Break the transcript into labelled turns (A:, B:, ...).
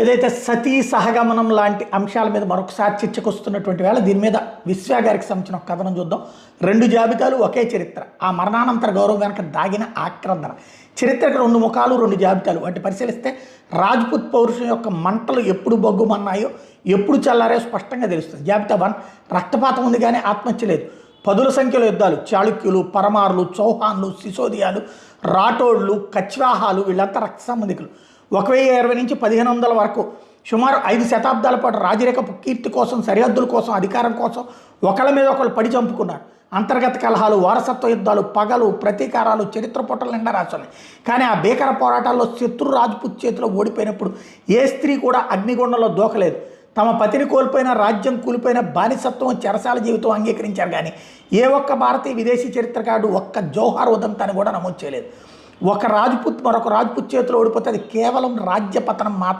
A: ఏదైతే సతీ సహగమనం లాంటి అంశాల మీద మరొకసారి చర్చకు వస్తున్నటువంటి వేళ దీని మీద విశ్వ గారికి సంబంధించిన ఒక కథనం చూద్దాం. రెండు జాబితాలు ఒకే చరిత్ర. ఆ మరణానంతర గౌరవం వెనక దాగిన ఆక్రందన. చరిత్రకు రెండు ముఖాలు రెండు జాబితాలు. వాటిని పరిశీలిస్తే రాజ్పుత్ పౌరుషం యొక్క మంటలు ఎప్పుడు బొగ్గుమన్నాయో ఎప్పుడు చల్లారో స్పష్టంగా తెలుస్తుంది. జాబితా వన్ రక్తపాతం ఉంది కానీ ఆత్మహత్య లేదు. పదుల సంఖ్యలో యుద్ధాలు చాళుక్యులు పరమారులు చౌహాన్లు సిసోదియాలు రాఠోడ్లు కచ్వాహాలు వీళ్ళంతా రక్త సంబంధికులు. ఒక వెయ్యి ఇరవై నుంచి పదిహేను వందల వరకు సుమారు ఐదు శతాబ్దాల పాటు రాజరేఖపు కీర్తి కోసం సరిహద్దుల కోసం అధికారం కోసం ఒకళ్ళ మీద ఒకళ్ళు పడి చంపుకున్నారు. అంతర్గత కలహాలు వారసత్వ యుద్ధాలు పగలు ప్రతీకారాలు చరిత్ర పుటల నిండా రాస్తున్నాయి కానీ ఆ భీకర పోరాటాల్లో శత్రు రాజ్పుత్ చేతిలో ఓడిపోయినప్పుడు ఏ స్త్రీ కూడా అగ్నిగుండంలో దూకలేదు. తమ పతిని కోల్పోయిన రాజ్యం కూలిపోయిన బానిసత్వం చెరసాల జీవితం అంగీకరించారు కానీ ఏ ఒక్క భారతీయ విదేశీ చరిత్రకారుడు ఒక్క జౌహార్ ఉదంతాన్ని కూడా నమోదు చేయలేదు. ఒక రాజ్పుత్ మరొక రాజ్పుత్ చేతిలో ఓడిపోతే అది కేవలం రాజ్య పతనం మాత్రం